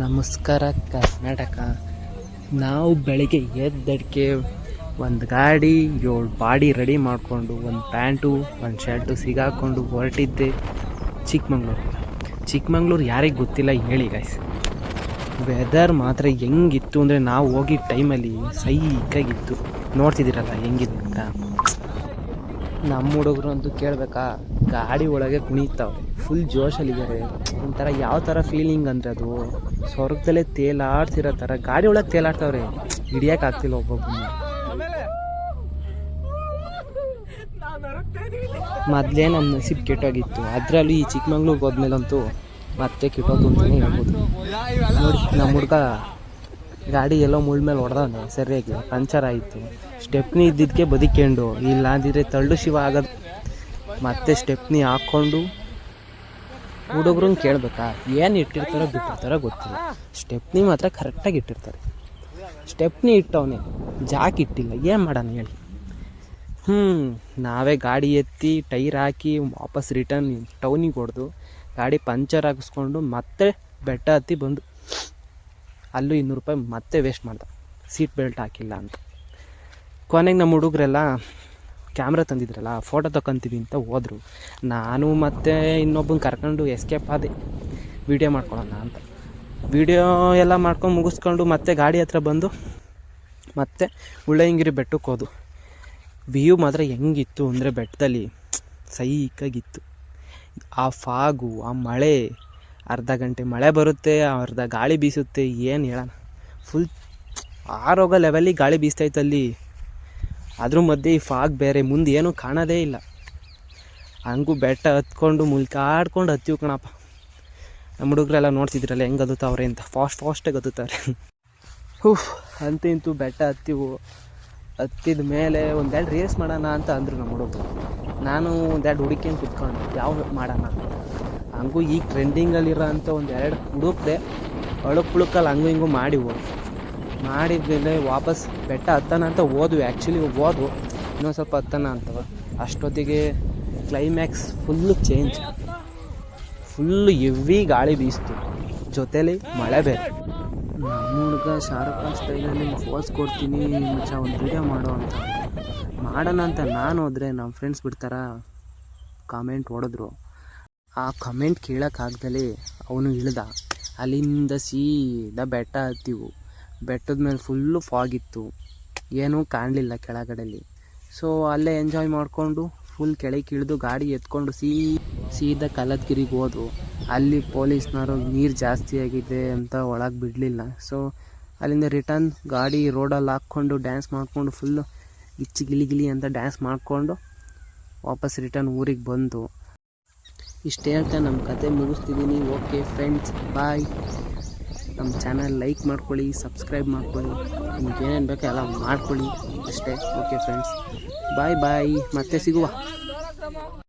ನಮಸ್ಕಾರ, ಕರ್ನಾಟಕ. ನಾವು ಬೆಳಿಗ್ಗೆ ಎದ್ದಡಿಕೆ ಒಂದು ಗಾಡಿ, ಏಳು ಬಾಡಿ ರೆಡಿ ಮಾಡಿಕೊಂಡು, ಒಂದು ಪ್ಯಾಂಟು, ಒಂದು ಶರ್ಟು ಸಿಗಾಕೊಂಡು ಹೊರಟಿದ್ದೆ ಚಿಕ್ಕಮಂಗ್ಳೂರು. ಚಿಕ್ಕಮಂಗ್ಳೂರು ಯಾರಿಗೆ ಗೊತ್ತಿಲ್ಲ ಹೇಳಿ ಗಾಯ್ಸ್ ವೆದರ್ ಮಾತ್ರ ಹೆಂಗಿತ್ತು ಅಂದರೆ ನಾವು ಹೋಗಿದ್ದ ಟೈಮಲ್ಲಿ ಸೈಕಾಗಿತ್ತು. ನೋಡ್ತಿದ್ದೀರಲ್ಲ ಹೆಂಗಿದೆ ಅಂತ. ನಮ್ಮ ಹುಡುಗರು ಅಂತೂ ಕೇಳಬೇಕಾ, ಗಾಡಿ ಒಳಗೆ ಕುಣಿತಾವೆ ಫುಲ್ ಜೋಶಲ್ಲಿದ್ದಾರೆ. ಒಂಥರ ಯಾವ ಥರ ಫೀಲಿಂಗ್ ಅಂದರೆ ಅದು? ಸ್ವರ್ಗದಲ್ಲೇ ತೇಲಾಡ್ತಿರೋ ಥರ ಗಾಡಿ ಒಳಗೆ ತೇಲಾಡ್ತಾವ್ರೆ. ಹಿಡಿಯೋಕ್ಕಾಗ್ತಿಲ್ಲ ಒಬ್ಬೊಬ್ಬನ ಮೊದಲೇ ನಮ್ಮ ನಸೀಬ್ ಕೆಟ್ಟೋಗಿತ್ತು. ಅದರಲ್ಲೂ ಈ ಚಿಕ್ಕಮಂಗ್ಳೂರಿಗೆ ಹೋದ್ಮೇಲಂತೂ ಮತ್ತೆ ಕೆಟ್ಟೋದು ಅಂತಲೇ ಹೇಳ್ಬೋದು. ನೋಡಿ ನಮ್ಮ ಹುಡುಗ ಗಾಡಿ ಎಲ್ಲೋ ಮುಳ್ಳ ಮೇಲೆ ಹೊಡೆದವನೆ, ಸರಿಯಾಗಿ. ಪಂಚರ್ ಆಯಿತು ಸ್ಟೆಪ್ನಿ ಇದ್ದಿದ್ದಕ್ಕೆ ಬದುಕೊಂಡು ಇಲ್ಲ ಅಂದಿದ್ರೆ ತಳ್ಳು ಶಿವ ಆಗೋದು. ಮತ್ತೆ ಸ್ಟೆಪ್ನಿ ಹಾಕ್ಕೊಂಡು ಹುಡುಗ್ರನ್ನ ಕೇಳ್ಬೇಕಾ? ಏನು ಇಟ್ಟಿರ್ತಾರೋ ಬಿಟ್ಟಿರ್ತಾರೋ ಗೊತ್ತಿಲ್ಲ. ಸ್ಟೆಪ್ನಿ ಮಾತ್ರ ಕರೆಕ್ಟಾಗಿ ಇಟ್ಟಿರ್ತಾರೆ. ಸ್ಟೆಪ್ನಿ ಇಟ್ಟವನೇ, ಜಾಕ್ ಇಟ್ಟಿಲ್ಲ. ಏನು ಮಾಡೋಣ ಹೇಳಿ. ಹ್ಞೂ ನಾವೇ ಗಾಡಿ ಎತ್ತಿ, ಟೈರ್ ಹಾಕಿ, ವಾಪಸ್ ರಿಟರ್ನ್ ಟೌನಿಗೆ ಹೊಡೆದು, ಗಾಡಿ ಪಂಚರ್ ಹಾಕಿಸ್ಕೊಂಡು ಮತ್ತೆ ಬೆಟ್ಟ ಹತ್ತಿ ಬಂದು, ಅಲ್ಲೂ ಇನ್ನೂರು ರೂಪಾಯಿ ಮತ್ತೆ ವೇಸ್ಟ್ ಮಾಡ್ದೆ. ಸೀಟ್ ಬೆಲ್ಟ್ ಹಾಕಿಲ್ಲ ಅಂತ. ಕೊನೆಗೆ ನಮ್ಮ ಹುಡುಗರೆಲ್ಲ ಕ್ಯಾಮ್ರಾ ತಂದಿದ್ರಲ್ಲ ಫೋಟೋ ತಗೊಂತೀವಿ ಅಂತ ಹೋದರು. ನಾನು ಮತ್ತೆ ಇನ್ನೊಬ್ಬನ ಕರ್ಕೊಂಡು ಎಸ್ಕೇಪ್ ಆದೆ. ವಿಡಿಯೋ ಮಾಡ್ಕೊಳ್ಳೋಣ ಅಂತ. ವೀಡಿಯೋ ಎಲ್ಲ ಮಾಡ್ಕೊಂಡು ಮುಗಿಸ್ಕೊಂಡು ಮತ್ತೆ ಗಾಡಿ ಹತ್ರ ಬಂದು ಮತ್ತೆ ಉಳ್ಳಯ್ಯಂಗಿರಿ ಬೆಟ್ಟಕ್ಕೆ ಹೋದು. ವ್ಯೂ ಮಾತ್ರ ಹೆಂಗಿತ್ತು ಅಂದರೆ ಬೆಟ್ಟದಲ್ಲಿ ಸೈಕಾಗಿತ್ತು. ಆ ಫಾಗು, ಆ ಮಳೆ, ಅರ್ಧ ಗಂಟೆ ಮಳೆ ಬರುತ್ತೆ, ಅರ್ಧ ಗಾಳಿ ಬೀಸುತ್ತೆ, ಏನು ಹೇಳೋಣ. ಫುಲ್ ಆರೋಗ ಲೆವೆಲಿಗೆ ಗಾಳಿ ಬೀಸ್ತೈತೆ ಅಲ್ಲಿ. ಅದ್ರ ಮಧ್ಯೆ ಈ ಫಾಗ್ ಬೇರೆ, ಮುಂದೆ ಏನೂ ಕಾಣೋದೇ ಇಲ್ಲ. ಹಂಗೂ ಬೆಟ್ಟ ಹತ್ಕೊಂಡು ಮುಲ್ಕಾಡ್ಕೊಂಡು ಹತ್ತೀವಿ ಕಣಪ್ಪ. ನಮ್ಮ ಹುಡುಗರೆಲ್ಲ ನೋಡ್ತಿದ್ರಲ್ಲ, ಹೆಂಗೆ ಅದುತ್ತವ್ರೆ ಅಂತ. ಫಾಸ್ಟ್ ಫಾಸ್ಟಾಗಿ ಅದುತ್ತವ್ರೆ ಹೂ ಅಂತ ಇಂತು ಬೆಟ್ಟ ಹತ್ತಿವು. ಹತ್ತಿದ ಮೇಲೆ ಒಂದೆರಡು ರೇಸ್ ಮಾಡೋಣ ಅಂತ ಅಂದರು ನಮ್ಮ ಹುಡುಗರು. ನಾನು ಒಂದೆರಡು ಹುಡುಕಿಯನ್ನು ಕುತ್ಕೊಂಡು, ಯಾವ ಮಾಡೋಣ? ಹಂಗೂ ಈಗ ಟ್ರೆಂಡಿಂಗಲ್ಲಿರೋ ಅಂಥ ಒಂದು ಎರಡು ಹುಡುಕ್ದೆ ಅಳುಕ್ ಪುಳುಕಲ್ಲಿ ಹಂಗೂ ಹಿಂಗೂ ಮಾಡಿವು. ಮಾಡಿದ್ಮೇಲೆ ವಾಪಸ್ ಬೆಟ್ಟ ಹತ್ತನ ಅಂತ ಹೋದ್ವಿ. ಆ್ಯಕ್ಚುಲಿ ಹೋದ್ವು. ಇನ್ನೊಂದು ಸ್ವಲ್ಪ ಹತ್ತನ ಅಂತವ. ಅಷ್ಟೊತ್ತಿಗೆ climax full change full heavy ಗಾಳಿ ಬೀಸ್ತು. ಜೊತೇಲಿ ಮಳೆ ಬೇರೆ. ನಮ್ಮ ಹುಡುಗ ಶಾರುಖ್ ಖಾನ್ ಸ್ಟೈಲಲ್ಲಿ ಫೋಸ್ ಕೊಡ್ತೀನಿ, ಮಚ್ಚ ಒಂದು ವೀಡಿಯೋ ಮಾಡೋ ಅಂತ. ಮಾಡೋಣ ಅಂತ ನಾನು ಹೋದರೆ ನಮ್ಮ ಫ್ರೆಂಡ್ಸ್ ಬಿಡ್ತಾರ? ಕಾಮೆಂಟ್ ಹೊಡೆದ್ರು. ಆ ಕಮೆಂಟ್ ಕೇಳೋಕ್ಕಾಗ್ದಲ್ಲಿ ಅವನು ಇಳ್ದ. ಅಲ್ಲಿಂದ ಸೀದಾ ಬೆಟ್ಟ ಹತ್ತಿವು. ಬೆಟ್ಟದ ಮೇಲೆ ಫುಲ್ಲು ಫಾಗಿತ್ತು ಏನೂ ಕಾಣಲಿಲ್ಲ ಕೆಳಗಡೆಯಲ್ಲಿ ಸೊ ಅಲ್ಲೇ ಎಂಜಾಯ್ ಮಾಡಿಕೊಂಡು ಫುಲ್ ಕೆಳಗೆ ಇಳಿದು ಗಾಡಿ ಎತ್ಕೊಂಡು ಸೀ, ಸೀದಾ ಕಲದ್ಗಿರಿಗೆ ಹೋದ್ವು ಅಲ್ಲಿ ಪೊಲೀಸ್ನವರು ನೀರು ಜಾಸ್ತಿ ಆಗಿದೆ ಅಂತ ಒಳಗೆ ಬಿಡಲಿಲ್ಲ. ಸೊ ಅಲ್ಲಿಂದ ರಿಟರ್ನ್ ಗಾಡಿ ರೋಡಲ್ಲಿ ಹಾಕ್ಕೊಂಡು ಡ್ಯಾನ್ಸ್ ಮಾಡಿಕೊಂಡು ಫುಲ್ಲು ಗಿಚ್ಚಿ ಗಿಲಿ ಗಿಲಿ ಅಂತ ಡ್ಯಾನ್ಸ್ ಮಾಡಿಕೊಂಡು ವಾಪಸ್ ರಿಟರ್ನ್ ಊರಿಗೆ ಬಂದು. ಇಷ್ಟು ಹೇಳ್ತಾ ನಮ್ಮ ಕತೆ ಮುಗಿಸ್ತಿದ್ದೀನಿ ಓಕೆ ಫ್ರೆಂಡ್ಸ್ ಬಾಯ್ ನಮ್ಮ ಚಾನಲ್ ಲೈಕ್ ಮಾಡ್ಕೊಳ್ಳಿ, ಸಬ್ಸ್ಕ್ರೈಬ್ ಮಾಡ್ಕೊಳ್ಳಿ, ನಿಮ್ಗೆ ಏನೇನು ಬೇಕೋ ಎಲ್ಲ ಮಾಡ್ಕೊಳ್ಳಿ ಅಷ್ಟೇ. ಓಕೆ ಫ್ರೆಂಡ್ಸ್ ಬಾಯ್ ಬಾಯ್ ಮತ್ತೆ ಸಿಗುವ.